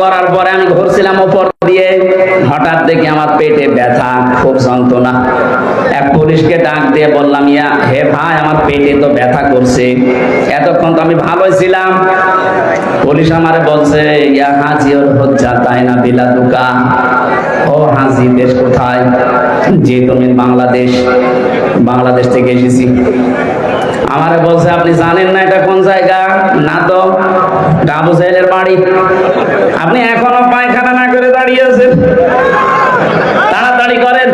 করার পরে আমি ঘুরছিলাম ওপর দিয়ে। হঠাৎ দেখি আমার পেটে ব্যথা, খুব যন্ত্রণা। এক পুলিশকে ডাক দিয়ে বললাম, ইয়া, হে ভাই, আমার পেটে তো ব্যথা করছে। এতক্ষণ তো আমি ভালোই ছিলাম। পুলিশ আমারে বলছে, ইয়া হাজি ওর হজ্জা, তাই না, বিলা দুকা? ও হাজি, দেশ কোথায়? যে তুমি বাংলাদেশ বাংলাদেশ থেকে এসেছি। আমারে বলছে, আপনি জানেন না এটা কোন জায়গা? না তো ডাবু সাহেলের বাড়ি। আপনি এখনও পায়খানা না করে দাঁড়িয়ে আছেন? তাড়াতাড়ি করেন।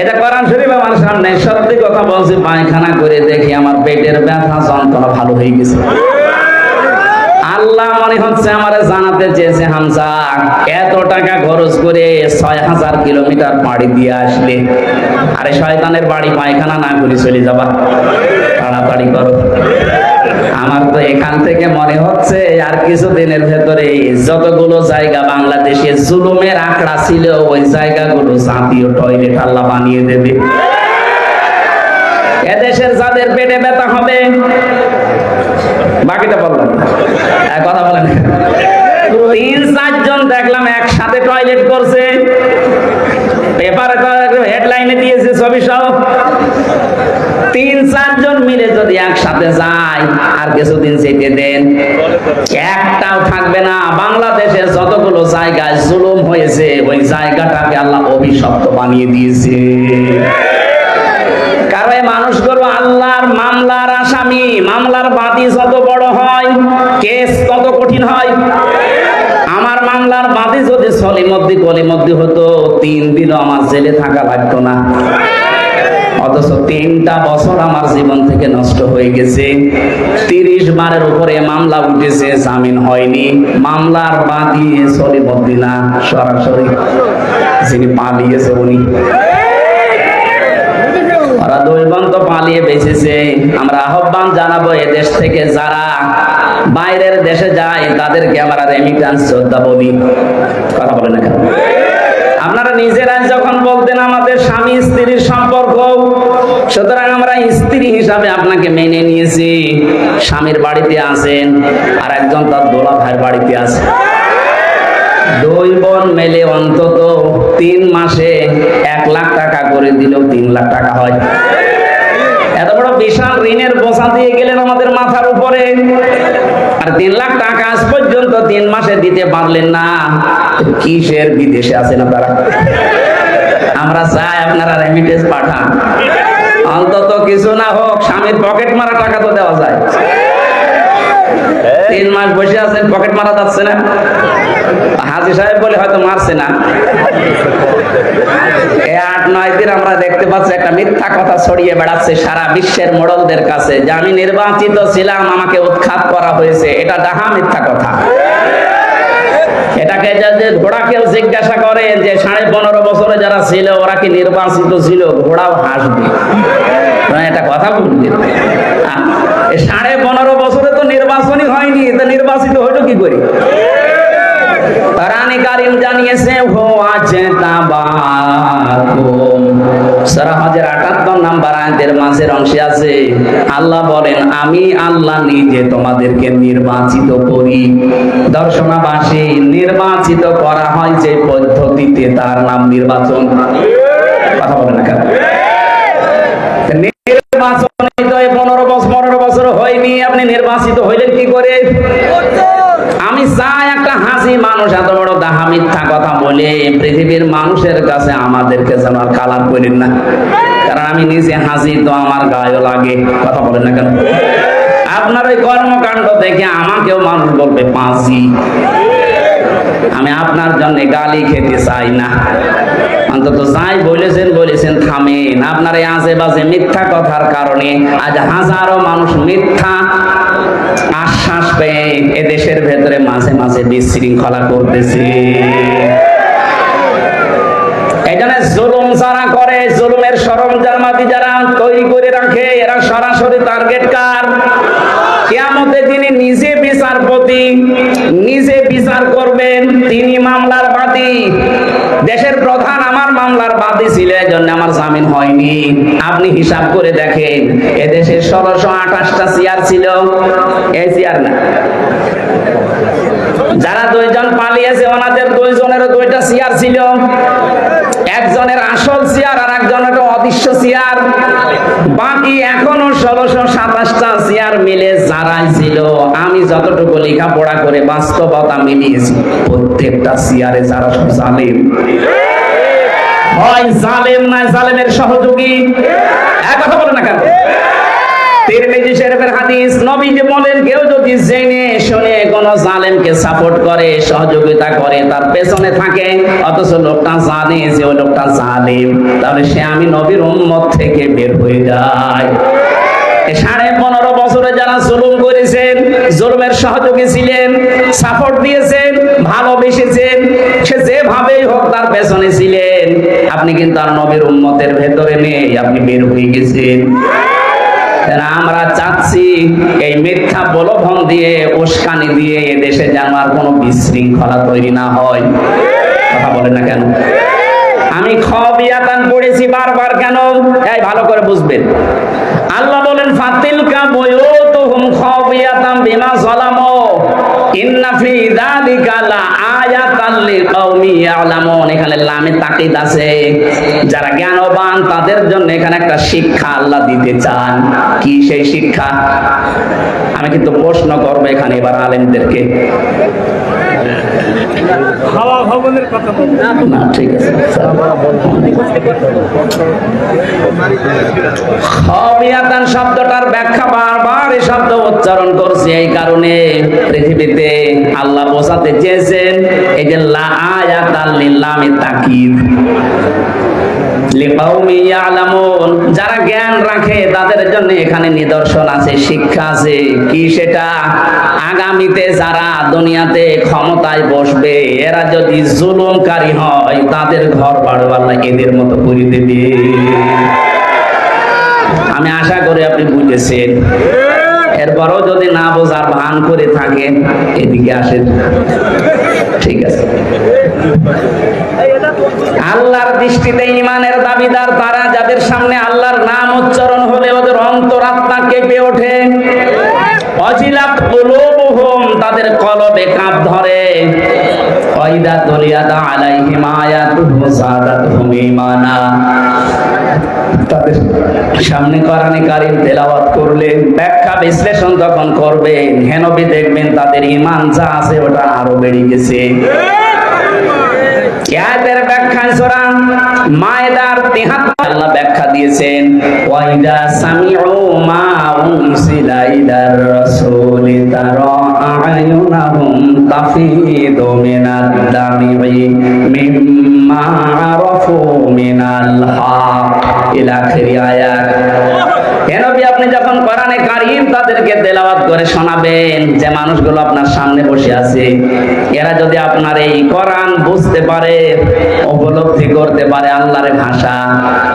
এটা কোরআন শরীফ আমার সামনে। সত্যি কথা বলছি, পায়খানা করে দেখি আমার পেটের ব্যথা, যন্ত্রণা ভালো হয়ে গেছে। আল্লাহ মনে হচ্ছে আমারে জানাতে চেয়েছে হামজা, এত টাকা খরচ করে ছয় হাজার কিলোমিটার পাড়ি দিয়ে আসলে। আরে শয়তানের বাড়ি পায়খানা না করে চলে যাবা। তাড়াতাড়ি করো। আমার তো এখান থেকে মনে হচ্ছে আর কিছুদিনের ভেতরে যতগুলো জায়গা বাংলাদেশে জুলুমের আঁকড়া ছিল, ওই জায়গাগুলো জাতীয় টয়লেট আল্লাহ বানিয়ে দেবে। এদেশের যাদের পেটে ব্যথা হবে, বাকিটা বললাম। কথা বলেন। তিন চারজন দেখলাম একসাথে টয়লেট করছে। পেপারে হেডলাইনে দিয়েছে ছবি তিন চারজন মিলে যদি একসাথে আর কিছুদিন দেন। একটাও থাকবে না। বাংলাদেশে যতগুলো জায়গায় জুলুম হয়েছে, ওই জায়গাটাকে আল্লাহ অভিশপ্ত বানিয়ে দিয়েছে। কারণ মানুষগুলো আল্লাহর মামলার আসামি মামলার বাদী যত বড় হয়, কেস তত কঠিন হয়। আমার মামলার বাদী যদি সলিমদ্দি কলিমদ্দি হতো, তিন দিনও আমার জেলে থাকা লাগতো না। অথচ তিনটা বছর আমার জীবন থেকে নষ্ট হয়ে গেছে। তিরিশ বারের উপরে মামলা উঠেছে, জামিন হয়নি। মামলার বাদী সলিমদ্দি না, সরাসরি যিনি পালিয়েছে উনি। ওরা দৈবন্ত পালিয়ে বেঁচেছে। আমরা আহ্বান জানাব থেকে যারা বাইরের দেশে যায়, তাদেরকে আমরা রেমিটান্স বলি। কথা বলে না আপনারা নিজেরাই যখন বলতেন আমাদের স্বামী স্ত্রীর সম্পর্ক, সুতরাং আমরা স্ত্রী হিসাবে আপনাকে মেনে নিয়েছি। স্বামীর বাড়িতে আছেন, আর একজন তার দোলা ভাইয়ের বাড়িতে আছে। দুই বোন মেলে অন্তত তিন মাসে এক লাখ টাকা করে দিলেও তিন লাখ টাকা হয়। এত বড় বিশাল ঋণের বোঝা দিয়ে গেলেন আমাদের মাথার উপরে। আর তিন লাখ টাকা আজ পর্যন্ত তিন মাসে দিতে পারলেন না। কিসের বিদেশে আছেন আপনারা? আমরা চাই আপনারা রেমিটেন্স পাঠান। অন্তত কিছু না হোক, স্বামীর পকেট মারা টাকা তো দেওয়া যায়। তিন মাস বসে আছেন পকেট মারা যাচ্ছে না। হাজি সাহেব বলে হয়তো মারছে না। আট, নয় দিন আমরা দেখতে পাচ্ছি একটা মিথ্যা কথা ছড়িয়ে বেড়াচ্ছে সারা বিশ্বের মোড়লদের কাছে। যে আমি নির্বাচিত ছিলাম, আমাকে উৎখাত করা হয়েছে। এটা ডাহা মিথ্যা কথা। এটাকে ঘোড়াকেও জিজ্ঞাসা করে যে সাড়ে পনেরো বছরে যারা ছিল, ওরা কি নির্বাচিত ছিল? ঘোড়াও হাসবে। এটা কথা বলবেন সাড়ে পনেরো বছরে তো নির্বাচনই হয়নি, তো নির্বাচিত হইল কি করে? কোরআনে কারিম জানিয়েছে, হো আছে তাবাকুম সূরা হজের 78 নাম্বার আয়াতের মাঝের অংশে আছে, আল্লাহ বলেন, আমি আল্লাহ নিজে তোমাদেরকে নির্বাচিত করি। দর্শনাবাসী, নির্বাচিত করা হয় যে পদ্ধতিতে তার নাম নির্বাচন। কথা বলেন না নির্বাচন পনেরো বছর বছর হয়নি আপনি নির্বাচিত হইলেন কি করে? আমি চাই একটা হাসি মানুষ, এত বড় দাহা মিথ্যা কথা বলে পৃথিবীর মানুষের কাছে আমাদেরকে যেন আর কালার করেন না। কারণ আমি নিজে হাসি তো আমার গায়েও লাগে, কথা বলেন না কেন? আপনার ওই কর্মকাণ্ড দেখে আমাকেও মানুষ বলবে পাঁচি আমি আপনার জন্য গালি খেতে চাই না। অন্তত যাই বলেছেন বলেছেন, থামেন। আপনার এই আশেপাশে মিথ্যা কথার কারণে আজ হাজারো মানুষ মিথ্যা আশ্বাস পেয়ে এ দেশের ভেতরে মাঝে মাঝে বিশৃঙ্খলা করতেছে। জন্য জুলুম যারা করে, জুলুমের সরঞ্জামাদি যারা তৈরি করে রাখে, এরা সরাসরি টার্গেট কার? কেয়ামতে যিনি নিজে বিচারপতি, নিজে বিচার করবেন, তিনি মামলার বাদী। দেশের প্রধান আমার মামলার বাদী ছিল, এজন্য আমার জামিন হয়নি। আপনি হিসাব করে দেখেন এদেশের ষোলোশো আঠাশটা চেয়ার ছিল। এই চেয়ার না। যারা দুইজন পালিয়েছে, ওনাদের দুইজনের দুইটা চেয়ার ছিল। একজনের আসল চেয়ার আর একজনের অদৃশ্য চেয়ার। বাকি এখনও ষোলোশো সাতাশটা চেয়ার মিলে যারাই ছিল, আমি যতটুকু লেখাপড়া করে বাস্তবতা মিলিয়েছি, প্রত্যেকটা চেয়ারে যারা সব জানেন হয় জালেম না জালেমের সহযোগী এক কথা বলে না কেন তিরমিজি শরীফের হাদিস নবীজি বলেন, কেউ যদি জেনে শুনে কোন জালেমকে সাপোর্ট করে, সহযোগিতা করে, তার পেছনে থাকে, অথচ লোকটা জানে যে ওই লোকটা জালিম, তাহলে সে আমি নবীর উম্মত থেকে বের হয়ে যায়। সাড়ে পনেরো বছরে যারা জুলুম করেছেন, জুলুমের সহযোগী ছিলেন সাপোর্ট দিয়েছেন, ভালোবেসেছেন, সে যেভাবেই হোক তার পেছনে ছিলেন। আপনি কিন্তু আর নবীর উম্মতের ভেতরে নেই, আপনি বের হয়ে গেছেন। আমরা চাচ্ছি এই মিথ্যা বলভন দিয়ে, উস্কানি দিয়ে এদেশে দেশে যেন আর কোনো বিশৃঙ্খলা তৈরি না হয়। কথা বলে না কেন? আমি খবিয়াতান পড়েছি বারবার কেন? এই, ভালো করে বুঝবেন। আল্লাহ বলেন, ফাতিলকা বুয়ুতুহুম খবিয়াতাম বিমা যালামু। ইন্না ফি যালিকা লা আয়াতাল লিকাউমি ইয়ালামুন। এখানে লামে তাকিদ আছে। যারা জ্ঞানবান, তাদের জন্য এখানে একটা শিক্ষা আল্লাহ দিতে চান। কি সেই শিক্ষা? আমি কিন্তু প্রশ্ন করব এখানে এবার আলেমদেরকে। শব্দটার ব্যাখ্যা বারবার এই শব্দ উচ্চারণ করছি এই কারণে পৃথিবীতে আল্লাহ বোঝাতে চেয়েছেন, এই যে লা আয়াতাল লিল্লামি তাকিদ। যারা জ্ঞান রাখে, তাদের জন্য এখানে নিদর্শন আছে, শিক্ষা আছে। কি সেটা? আগামীতে যারা দুনিয়াতে ক্ষমতায় বসবে, এরা যদি জুলুমকারী হয়, তাদের ঘর বাড়ো আল্লাহ এদের মতো করে দেবে। আমি আশা করি আপনি বুঝেছেন। এরপরও যদি না বোঝার ভান করে থাকে, এদিকে আসেন। ঠিক আছে। আল্লাহর দৃষ্টিতে ইমানের দাবিদার তারা, যাদের সামনে আল্লাহর নাম উচ্চারণ হলে ওদের অন্তরাত্মা কেঁপে ওঠে। তাদের কলবে কাঁপ ধরে। ওয়াইদা তুলিয়াত আলাইহিম আয়াতুহু যাদাতুহুম ঈমানা। তাদের সামনে কোরআনে কারিম তেলাওয়াত করলে, ব্যাখ্যা বিশ্লেষণ তখন করবেন হেনবি দেখবেন তাদের ঈমান যা আছে ওটা আরও বেড়ে গেছে। আয়াতের ব্যাখ্যায় সূরা মায়দার 73 আল্লাহ ব্যাখ্যা দিয়েছেন ওয়াইদা মা আয়ুনাহুম দামি মিম্মা আরাফু মিনাল হক। ইলা আখির আয়াত। কেন নবী, আপনি আপনার সামনে বসে আছে, এরা যদি আপনার এই কোরআন বুঝতে পারে, উপলব্ধি করতে পারে আল্লাহর ভাষা,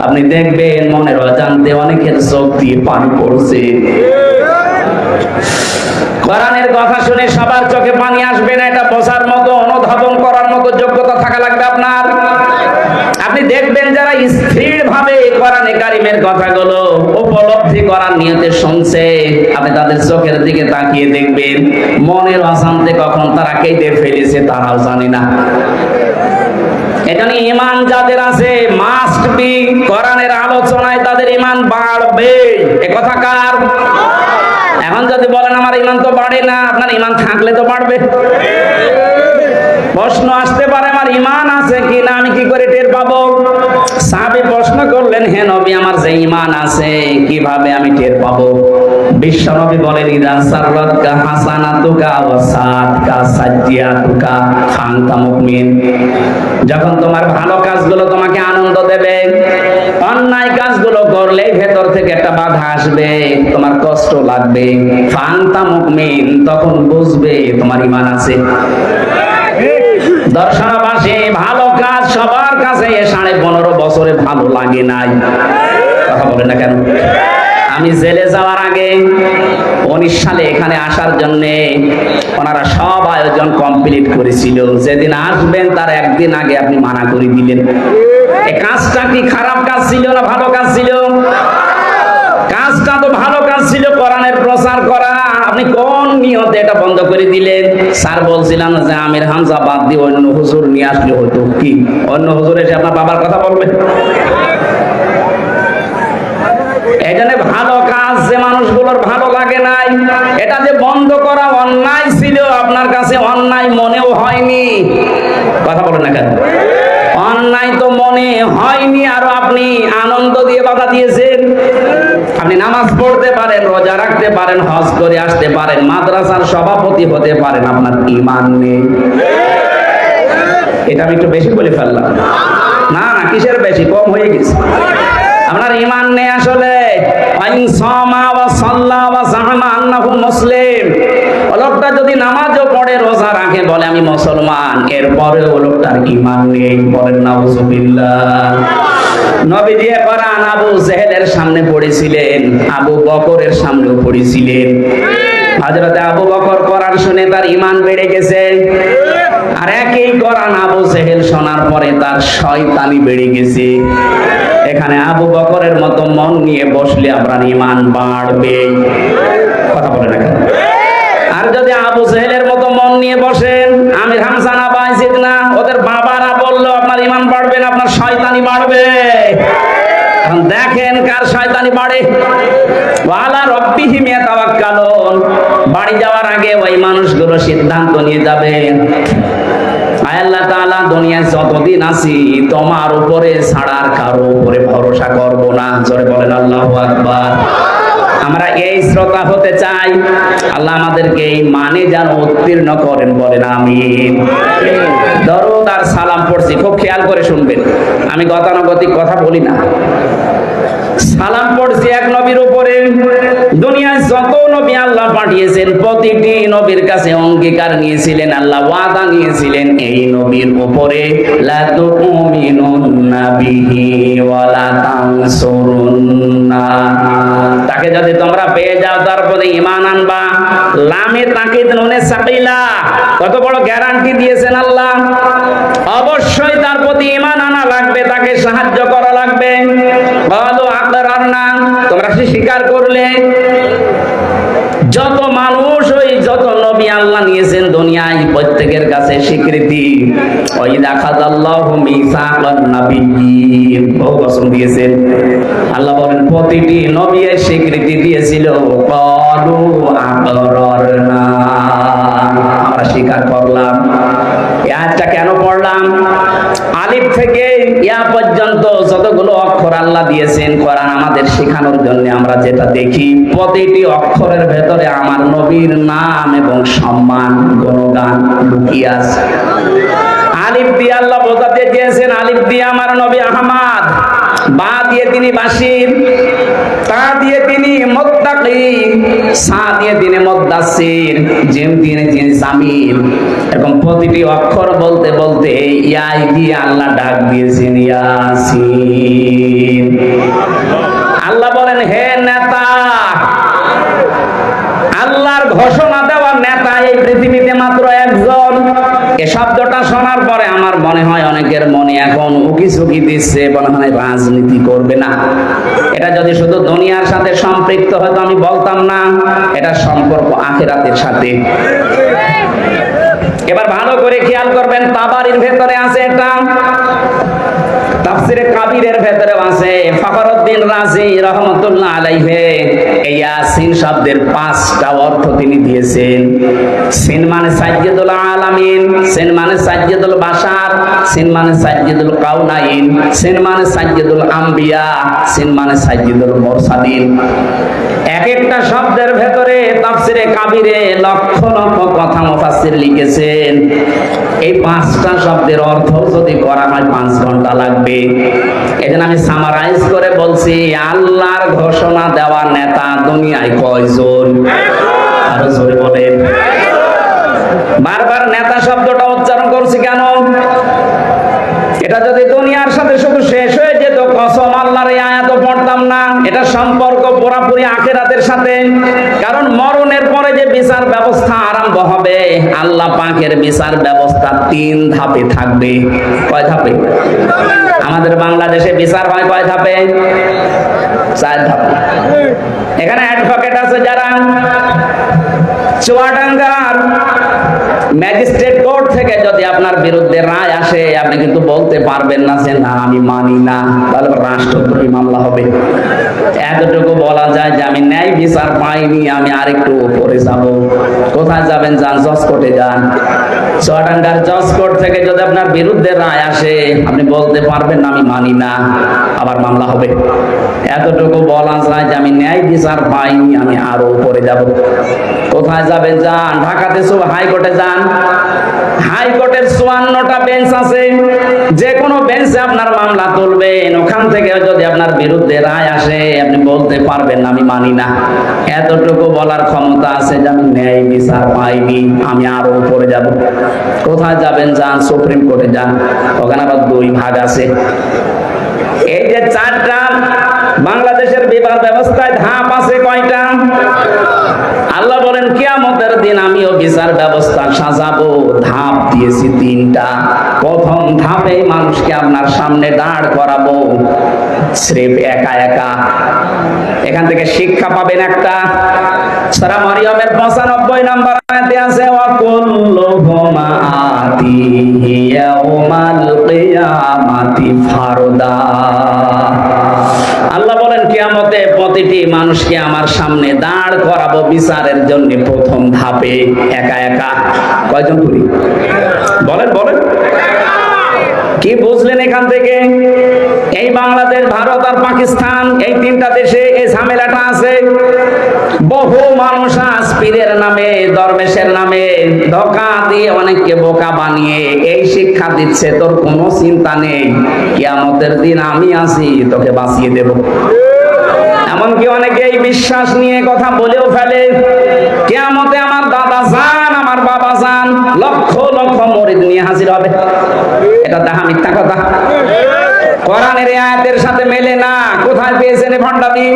আপনি দেখবেন মনের অজান্তে অনেকের দিয়ে পানি পড়ছে। কোরআনের কথা শুনে সবার চোখে পানি আসবে না, এটা বোঝার মতো, অনুধাবন করার মতো যোগ্যতা থাকা লাগবে আপনার। আপনি দেখবেন যারা স্থির ভাবে কোরআনে কারিমের কথাগুলো উপলব্ধি করার নিয়তে শুনছে, আপনি তাদের চোখের দিকে তাকিয়ে দেখবেন, মনের অশান্তি কখন তারা কেটে ফেলেছে তারাও জানে না। এখানে ইমান যাদের আছে মাস্ট বি কোরআনের আলোচনায় তাদের ইমান বাড়বে। এ কথা কার? যদি বলেন, আমার ইমান তো বাড়ে না, আপনার ইমান থাকলে তো বাড়বে। প্রশ্ন আসতে পারে, আমার ইমান আছে কি না আমি কি করে টের পাবো? সাহাবী প্রশ্ন করলেন, হে নবী, আমার যে ইমান আছে, কীভাবে আমি টের পাবো? বিশ্ব নবী বলেন, ইদা সাররাতকা হাসানাতুকা ওয়া সাআতকা সাজ্জিয়াতুকা ফান্তা মুমিন। যখন তোমার ভালো কাজগুলো তোমাকে আনন্দ দেবে, অন্যায় কাজগুলো করলে ভেতর থেকে একটা বাধা আসবে, তোমার কষ্ট লাগবে। ফান্তা মুমিন, তখন বুঝবে তোমার ইমান আছে। দর্শনবাসী, ভালো কাজ সবার কাছে সাড়ে পনেরো বছরে ভালো লাগে নাই। কথা বলে না কেন? আমি জেলে যাওয়ার আগে উনিশ সালে এখানে আসার জন্য ওনারা সব আয়োজন কমপ্লিট করেছিল। যেদিন আসবেন তার একদিন আগে আপনি মানা করে দিলেন। কাজটা কি খারাপ কাজ ছিল না ভালো কাজ ছিল? কাজটা তো ভালো কাজ ছিল, কোরআনের প্রচার করা। আপনি কোন নিয়তে এটা বন্ধ করে দিলেন? স্যার বলছিলাম যে আমির হামজা বাদ দিয়ে অন্য হুজুর নিয়ে আসলে হতো কি? অন্য হুজুর এসে আপনার বাবার কথা বলবে? জন্য ভালো কাজ যে মানুষগুলোর ভালো লাগে নাই। এটা যে বন্ধ করা অন্যায় ছিল, আপনার কাছে অন্যায় মনেও হয়নি। কথা বলেন না কেন? অন্যায় তো মনে হয়নি, আরও আপনি আনন্দ দিয়ে বাধা দিয়েছেন। আপনি নামাজ পড়তে পারেন, রোজা রাখতে পারেন, হজ করে আসতে পারেন, মাদ্রাসার সভাপতি হতে পারেন, আপনার ইমান নেই। এটা আমি একটু বেশি বলে ফেললাম। না না, কিসের বেশি? কম হয়ে গেছে। আপনার ইমান নেই আসলে। লোকটা যদি নামাজও পড়ে, রোজা রাখে, বলে, আমি মুসলমান। এরপরে ও লোকটার নেই, বলেন নবী দিয়ে আবু জেহেলের সামনে পড়েছিলেন, আবু বকরের সামনেও পড়েছিলেন। হযরতে আবু বকর কোরআন শুনে তার ইমান বেড়ে গেছে। আর একই কোরআন আবু জেহেল শোনার পরে তার শয়তানি বেড়ে গেছে। এখানে আবু বকরের মতো মন নিয়ে বসলে আপনার ইমান বাড়বে। কথা বলে না আর যদি আবু জেহেলের মতো মন নিয়ে বসেন, আমি হামসানা বাইজিদ না ওদের বাবারা বলল, আপনার ইমান বাড়বে না, আপনার শয়তানি বাড়বে। দেখেন কার শয়তানি বাড়ে। ওয়ালা রব্বিহিম ইয়াতাওয়াক্কালুন বাড়ি যাওয়ার আগে ওই মানুষগুলো সিদ্ধান্ত নিয়ে যাবে। আয় আল্লাহ যতদিন আছি, তোমার উপরে ছাড়ার কারও উপরে ভরসা করব না। জোরে বলেন আকবার। আমরা এই শ্রোতা হতে চাই, আল্লাহ আমাদেরকে এই মানে যেন উত্তীর্ণ করেন, বলেন আর সালাম পড়ছি, খুব খেয়াল করে শুনবেন। আমি গতানুগতিক কথা বলি না। সালাম পড়ছি এক নবীর উপরে। দুনিয়ায় যত নবী আল্লাহ পাঠিয়েছেন, প্রতিটি নবীর কাছে অঙ্গীকার নিয়েছিলেন, আল্লাহ ওয়াদা নিয়েছিলেন, এই নবীর উপরে লা তুমিনুন্না বিহি ওয়ালা তানসুরুন্না। তাকে যদি তোমরা পেয়ে যাও, তারপরে ঈমান আনবা। লামে তাকিদ নুনে সাকিলা। কত বড় গ্যারান্টি দিয়েছেন আল্লাহ। অবশ্যই তার প্রতি ঈমান আনা লাগবে, তাকে সাহায্য করা লাগবে। বলো আকরার না তোমরা স্বীকার করলে। যত মানুষ ওই যত নবী আল্লাহ নিয়েছেন দুনিয়ায় প্রত্যেকের কাছে স্বীকৃতি। ওই দেখা আল্লাহ মিসাকান নাবিয়্যিন। বহু কসম দিয়েছেন। আল্লাহ বলেন, প্রতিটি নবী স্বীকৃতি দিয়েছিল ক্বালু আকরারনা আমরা স্বীকার করলাম। আয়াতটা কেন পড়লাম? আলিফ থেকে ইয়া পর্যন্ত যতগুলো অক্ষর আল্লাহ দিয়েছেন কোরআন আমাদের শেখানোর জন্য আমরা যেটা দেখি, প্রতিটি অক্ষরের ভেতরে আমার নবীর নাম এবং সম্মান, গুণগান লুকিয়ে আছে। আলিফ দিয়ে আল্লাহ বোঝাতে চেয়েছেন, আলিফ দিয়ে আমার নবী আহমদ। বা দিয়ে তিনি বাসির, তা দিয়ে তিনি সা দিয়ে তিনি জিম দিয়ে তিনি এরকম প্রতিটি অক্ষর বলতে বলতে ইয়াই দিয়ে আল্লাহ ডাক দিয়েছেন, ইয়াসিন। আল্লাহ বলেন, হে নেতা, আল্লাহর ঘোষণা দেওয়ার নেতা এই পৃথিবীতে মাত্র একজন। এ শব্দটা শোনার পরে আমার মনে হয় অনেকের মনে এখন উকি সুকি দিচ্ছে, মনে হয় রাজনীতি করবে না। এটা যদি শুধু দুনিয়ার সাথে সম্পৃক্ত হয়তো আমি বলতাম না, এটা সম্পর্ক আখেরাতের সাথে। এবার ভালো করে খেয়াল করবেন, তাবারির ভেতরে আছে এটা। তাফসিরে কাবিরের ভেতরে আছে, ফখরুদ্দিন রাজি রহমতুল্লাহ আলাইহে। এই ইয়াসিন শব্দের পাঁচটা অর্থ তিনি দিয়েছেন। সিন মানে সাজ্জিদুল আলামিন, সিন মানে সাজ্জিদুল বাশার, সিন মানে সাজ্জিদুল কাউনাইন সিন মানে সাজ্জিদুল আম্বিয়া, সিন মানে সাজ্জিদুল মুরসালিন। এক একটা শব্দের ভেতরে তাফসিরে কাবিরে লক্ষ লক্ষ কথা মুফাসসির লিখেছেন। এই পাঁচটা শব্দের অর্থ যদি করা হয় পাঁচ ঘণ্টা লাগবে। এজন্য আমি সামারাইজ করে বলছি, আল্লাহর ঘোষণা দেওয়া নেতা দুনিয়ায় কয়জন? আরও জোরে বলেন। বারবার নেতা শব্দটা উচ্চারণ করছি কেন? এটা যদি দুনিয়ার সাথে শুধু শেষ হয়ে যেত, কসম আয়াত না। এটা সম্পর্ক পুরাপুরি আখেরাতের সাথে। কারণ মরণের পরে যে বিচার ব্যবস্থা আরম্ভ হবে, আল্লাহ পাকের বিচার ব্যবস্থা তিন ধাপে থাকবে। কয় ধাপে? আমাদের বাংলাদেশে বিচার হয় কয় ধাপে? চার ধাপে। এখানে অ্যাডভোকেট আছে যারা, চুয়াডাঙ্গার ম্যাজিস্ট্রেট কোর্ট থেকে যদি আপনার বিরুদ্ধে রায় আসে, আপনি কিন্তু বলতে পারবেন না যে, না, আমি মানি না। তাহলে রাষ্ট্রদ্রোহী মামলা হবে। এতটুকু বলা যায় যে, আমি ন্যায় বিচার পাইনি, আমি আরেকটু উপরে যাব। কোথায় যাবেন যান? জজ যান। চুয়াডাঙ্গার জজ থেকে যদি আপনার বিরুদ্ধে রায় আসে, আপনি বলতে পারবেন না, আমি মানি না। আবার মামলা হবে। এতটুকু বলা যায় যে, আমি ন্যায় বিচার পাইনি, আমি আরও উপরে যাব। কোথায় যাবেন যান? ঢাকাতে হাইকোর্টে যান। হাইকোর্টের চুয়ান্নটা বেঞ্চ আছে। যে কোনো বেঞ্চে আপনার মামলা তুলবেন। ওখান থেকে যদি আপনার বিরুদ্ধে রায় আসে, আপনি বলতে পারবেন না আমি মানি না। এতটুকু বলার ক্ষমতা আছে যে আমি ন্যায় বিচার পাইনি, আমি আরও উপরে যাব। কোথায় যাবেন যান? সুপ্রিম কোর্টে যান। ওখানে আবার দুই ভাগ আছে। এই যে চারটা, বাংলাদেশের বিবাহ ব্যবস্থায় ধাপ আছে কয়টা? আল্লাহ বলেন, কিয়ামতের দিন আমিও বিচার ব্যবস্থা সাজাবো। ধাপ দিয়েছি তিনটা। প্রথম ধাপে মানুষকে আপনার সামনে দাঁড় করাবো। স্রেফ একা একা। এখান থেকে শিক্ষা পাবেন একটা। সারা মারিয়ামের পঁচানব্বই নাম্বার আছে ফারদা। আল্লাহ বলেন, কিয়ামতে প্রতিটি মানুষকে আমার সামনে দাঁড় করাবো বিচারের জন্য প্রথম ধাপে। একা একা। কয়জন করি? বলেন বলেন। কি বুঝলেন এখান থেকে? এই বাংলাদেশ, ভারত আর পাকিস্তান, এই তিনটা দেশে এই ঝামেলাটা আছে। বহু মানুষ আজ পীরের নামে, দরবেশের নামে ধোকা দিয়ে অনেককে বোকা বানিয়ে এই শিক্ষা দিচ্ছে। তোর কোনো চিন্তা নেই। কিয়ামতের দিন আমি আছি, তোকে বাঁচিয়ে দেব। এমনকি অনেকে এই বিশ্বাস নিয়ে কথা বলেও ফেলে, কেয়ামতে আমার দাদা আমার বাবা যান লক্ষ লক্ষ মরিদ নিয়ে হাজির হবে। এটা দেখা মিথ্যা কথা। কোরআনের আয়াতের সাথে মেলে না। কোথায় পেয়েছেন ভণ্ডামি?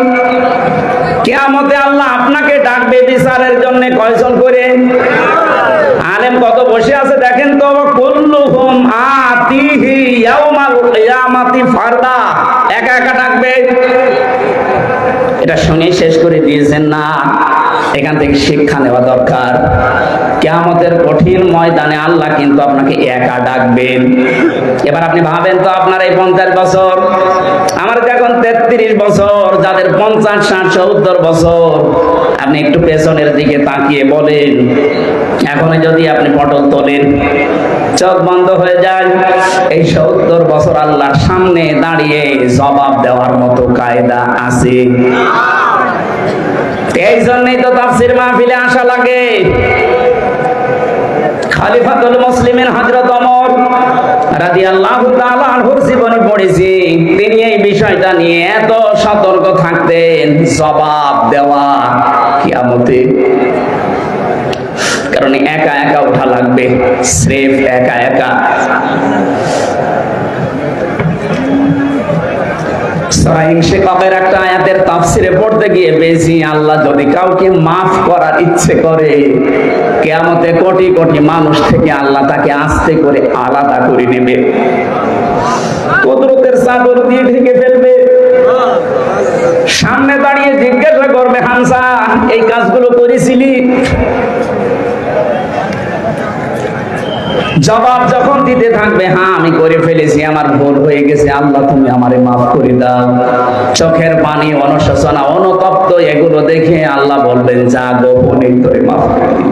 কেয়ামতে আল্লাহ আপনাকে ডাকবে বিচারের জন্য কয়জন করে? আলেম কত বসে আছে দেখেন তো? কুল্লুহুম আতিহি ইয়াউমাল কিয়ামাতি ফারদা। একা একা ডাকবে। এটা শুনে শেষ করে দিয়েছেন না। এখান থেকে শিক্ষা নেওয়া দরকার। কেয়ামতের কঠিন ময়দানে আল্লাহ কিন্তু আপনাকে একা ডাকবেন। এবার আপনি ভাবেন তো, আপনার এই পঞ্চাশ বছর, আমার এখন তেত্রিশ বছর, যাদের পঞ্চাশ, ষাট, সত্তর বছর, আপনি একটু পেছনের দিকে তাকিয়ে বলেন, এখন যদি আপনি পটল তোলেন, চোখ বন্ধ হয়ে যায়। এই সত্তর বছর আল্লাহর সামনে দাঁড়িয়ে জবাব দেওয়ার মতো কায়দা আছে। এই জন্যই তো তাফসির মাহফিলে আসা লাগে। খালিফাতুল মুসলিমের হযরত ওমর রাদিয়াল্লাহু তাআলা আনহুর জীবনী পড়েছি। তিনি এই বিষয়টা নিয়ে এত সতর্ক থাকতেন, জবাব দেওয়া কিয়ামতে। কারণ একা একা ওঠা লাগবে, স্রেফ একা একা। ইনশিকাকের একটা আয়াতের তাফসিরে পড়তে গিয়ে পেয়েছি আল্লাহ যদি কাউকে মাফ করার ইচ্ছে করে, কেয়ামতে কোটি কোটি মানুষ থেকে আল্লাহ তাকে আস্তে করে আলাদা করে নেবে। কুদরতের চাদর দিয়ে ঢেকে ফেলবে। সামনে দাঁড়িয়ে জিজ্ঞাসা করবে হামসা এই কাজগুলো করেছিলি? জবাব যখন দিতে থাকবে হ্যাঁ আমি করে ফেলেছি, আমার ভুল হয়ে গেছে, আল্লাহ তুমি আমারে মাফ করে দাও। চোখের পানি, অনুশোচনা, অনুতপ্ত, এগুলো দেখে আল্লাহ বলবেন, যা গোপনে তোরে মাফ করে দিই